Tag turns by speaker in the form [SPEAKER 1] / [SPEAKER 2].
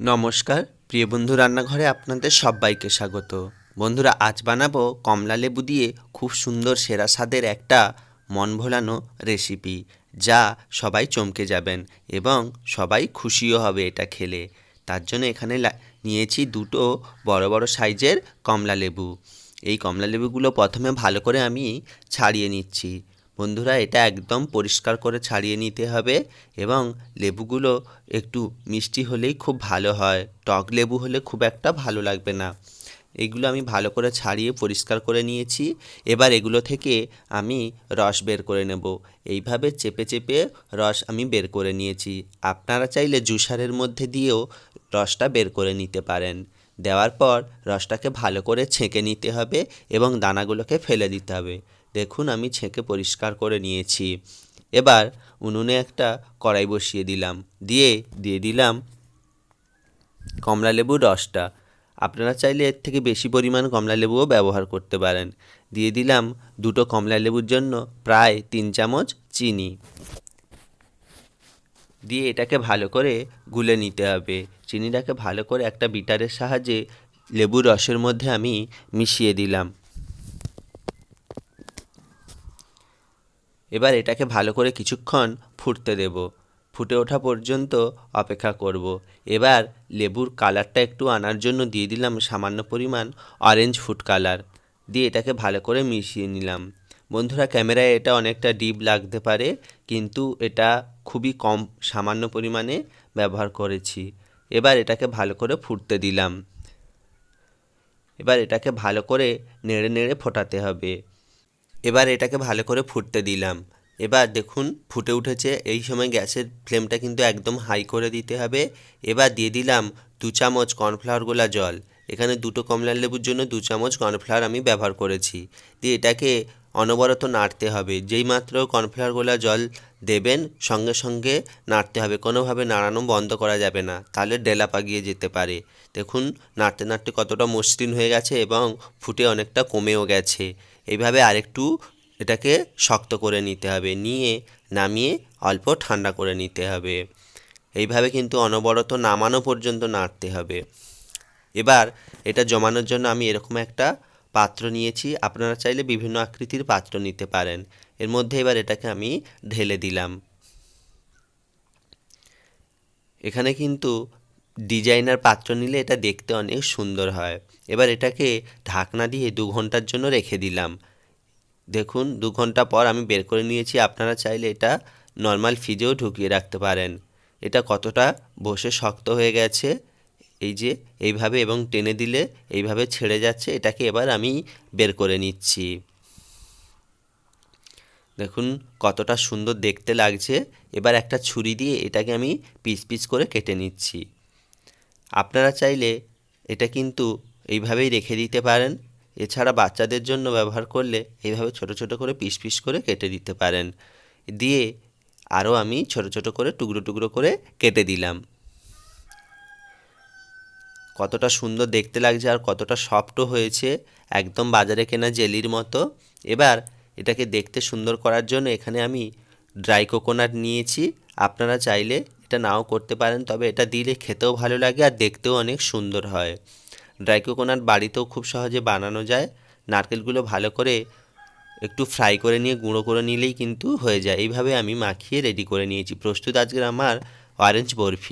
[SPEAKER 1] নমস্কার, প্রিয় বন্ধু রান্নাঘরে আপনাদের সবাইকে স্বাগত। বন্ধুরা, আজ বানাবো কমলা লেবু দিয়ে খুব সুন্দর সেরা স্বাদের একটা মন ভোলানো রেসিপি, যা সবাই চমকে যাবেন এবং সবাই খুশিও হবে এটা খেলে। তার জন্য এখানে নিয়েছি দুটো বড় বড় সাইজের কমলা লেবু। এই কমলা লেবুগুলো প্রথমে ভালো করে আমি ছাড়িয়ে নিচ্ছি। বন্ধুরা, এটা একদম পরিষ্কার করে ছাড়িয়ে নিতে হবে এবং লেবুগুলো একটু মিষ্টি হলেই খুব ভালো হয়। টক লেবু হলে খুব একটা ভালো লাগবে না। এগুলো আমি ভালো করে ছাড়িয়ে পরিষ্কার করে নিয়েছি। এবার এগুলো থেকে আমি রস বের করে নেব। এইভাবে চেপে চেপে রস আমি বের করে নিয়েছি। আপনারা চাইলে জুসারের মধ্যে দিয়েও রসটা বের করে নিতে পারেন। দেওয়ার পর রসটাকে ভালো করে ছেঁকে নিতে হবে এবং দানাগুলোকে ফেলে দিতে হবে। দেখুন, আমি ছেঁকে পরিষ্কার করে নিয়েছি। এবার উনুনে একটা কড়াই বসিয়ে দিলাম। দিয়ে দিয়ে দিলাম কমলা লেবুর রসটা। আপনারা চাইলে এর থেকে বেশি পরিমাণ কমলা লেবুও ব্যবহার করতে পারেন। দিয়ে দিলাম দুটো কমলা লেবুর জন্য প্রায় তিন চামচ চিনি। দিয়ে এটাকে ভালো করে গুলে নিতে হবে। চিনিটাকে ভালো করে একটা বিটারের সাহায্যে লেবুর রসের মধ্যে আমি মিশিয়ে দিলাম। এবার এটাকে ভালো করে কিছুক্ষণ ফুটতে দেব। ফুটে ওঠা পর্যন্ত অপেক্ষা করব। এবার লেবুর কালারটা একটু আনার জন্য দিয়ে দিলাম সামান্য পরিমাণ অরেঞ্জ ফুড কালার দিয়ে এটাকে ভালো করে মিশিয়ে নিলাম। বন্ধুরা, ক্যামেরায় এটা অনেকটা ডিপ লাগতে পারে, কিন্তু এটা খুবই কম সামান্য পরিমাণে ব্যবহার করেছি। এবার এটাকে ভালো করে ফুটতে দিলাম। এবার এটাকে ভালো করে নেড়ে নেড়ে ফোটাতে হবে। এবার এটাকে ভালো করে ফুটতে দিলাম। এবার দেখুন, ফুটে উঠেছে। এই সময় গ্যাসের ফ্লেমটা কিন্তু একদম হাই করে দিতে হবে। এবার দিয়ে দিলাম দু চামচ কর্নফ্লাওয়ার গোলা জল। এখানে দুটো কমলা লেবুর জন্য দু চামচ কর্নফ্লাওয়ার আমি ব্যবহার করেছি। দিয়ে এটাকে অনবরত নাড়তে হবে। যেই মাত্র কর্নফ্লাওয়ার গোলা জল দেবেন, সঙ্গে সঙ্গে নাড়তে হবে। কোনোভাবে নাড়ানো বন্ধ করা যাবে না। তাহলে ডেলা পাগিয়ে যেতে পারে। দেখুন, নাড়তে নাড়তে কতটা মসৃণ হয়ে গেছে এবং ফুটে অনেকটা কমেও গেছে। এইভাবে আরেকটু এটাকে শক্ত করে নিতে হবে, নিয়ে নামিয়ে অল্প ঠান্ডা করে নিতে হবে। এইভাবে কিন্তু অনবরত নামানো পর্যন্ত নাড়তে হবে। এবার এটা জমানোর জন্য আমি এরকম একটা পাত্র নিয়েছি, আপনারা চাইলে বিভিন্ন আকৃতির পাত্র নিতে পারেন। এর মধ্যে এবার এটাকে আমি ঢেলে দিলাম। এখানে কিন্তু ডিজাইনার পাত্র নিলে এটা দেখতে অনেক সুন্দর হয়। এবার এটাকে ঢাকনা দিয়ে দু ঘণ্টার জন্য রেখে দিলাম। দেখুন, দু ঘণ্টা পর আমি বের করে নিয়েছি। আপনারা চাইলে এটা নর্মাল ফ্রিজেও ঢুকিয়ে রাখতে পারেন। এটা কতটা বসে শক্ত হয়ে গেছে, এই যে এইভাবে এবং টেনে দিলে এইভাবে ছেড়ে যাচ্ছে, এটাকে এবার আমি বের করে নিচ্ছি। দেখুন, কতটা সুন্দর দেখতে লাগছে। এবার একটা ছুরি দিয়ে এটাকে আমি পিস পিস করে কেটে নিচ্ছি। আপনারা চাইলে এটা কিন্তু এইভাবেই রেখে দিতে পারেন। এছাড়া বাচ্চাদের জন্য ব্যবহার করলে এইভাবে ছোট ছোট করে পিস পিস করে কেটে দিতে পারেন। দিয়ে আরও আমি ছোট ছোট করে টুকরো টুকরো করে কেটে দিলাম। কতটা সুন্দর দেখতে লাগছে আর কতটা সফটও হয়েছে। একদম বাজারে কেনা জেলির মতো। এবার এটাকে দেখতে সুন্দর করার জন্য এখানে আমি ড্রাই কোকোনাট নিয়েছি। আপনারা চাইলে এটা নাও করতে পারেন, তবে এটা দিলে খেতেও ভালো লাগে আর দেখতেও অনেক সুন্দর হয়। ড্রাই কোকোনাট বাড়িতেও খুব সহজে বানানো যায়। নারকেলগুলো ভালো করে একটু ফ্রাই করে নিয়ে, গুঁড়ো করে নিলেই কিন্তু হয়ে যায়। এইভাবে আমি মাখিয়ে রেডি করে নিয়েছি। প্রস্তুত আজকের আমার অরেঞ্জ বরফি।